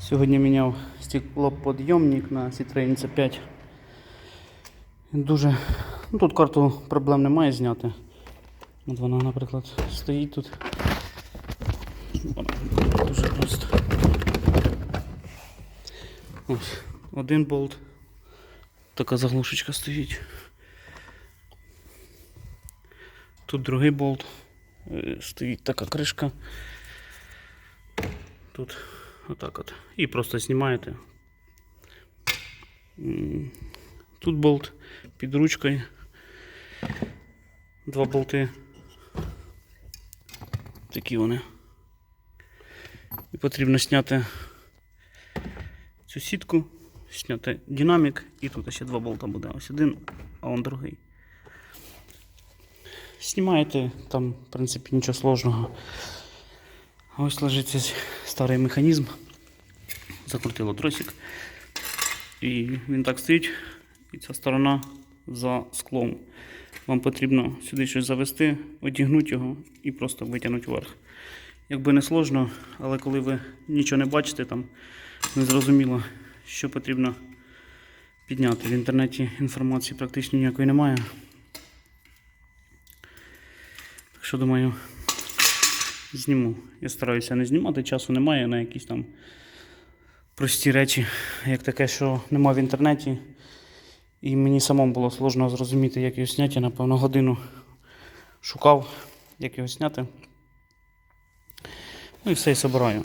Сьогодні міняв стеклоподйомник на Citroen C5. Дуже. Ну, тут карту проблем немає зняти. От вона, наприклад, стоїть тут. Дуже просто. Ось, один болт. Така заглушечка стоїть. Тут другий болт. Е, Стоїть така кришка. Тут отак от. І просто знімаєте. Тут болт під ручкою. Два болти. Такі вони. І потрібно зняти цю сітку, зняти динамік, і тут ще два болта буде. Ось один, а он другий. Знімаєте, там, в принципі, нічого сложного. Ось лежить цей старий механізм. Закрутило тросик. І він так стоїть, і ця сторона за склом. Вам потрібно сюди щось завести, одягнути його і просто витягнути вверх. Якби не сложно, але коли ви нічого не бачите, там не зрозуміло, що потрібно підняти. В інтернеті інформації практично ніякої немає. Так що думаю, зніму. Я стараюся не знімати, часу немає на якісь там прості речі, як таке, що нема в інтернеті. І мені самому було сложно зрозуміти, як його зняти. Я, напевно, годину шукав, як його зняти. Ну і все і собираю.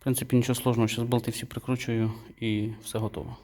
В принципі, нічого сложного, зараз болти всі прикручую і все готово.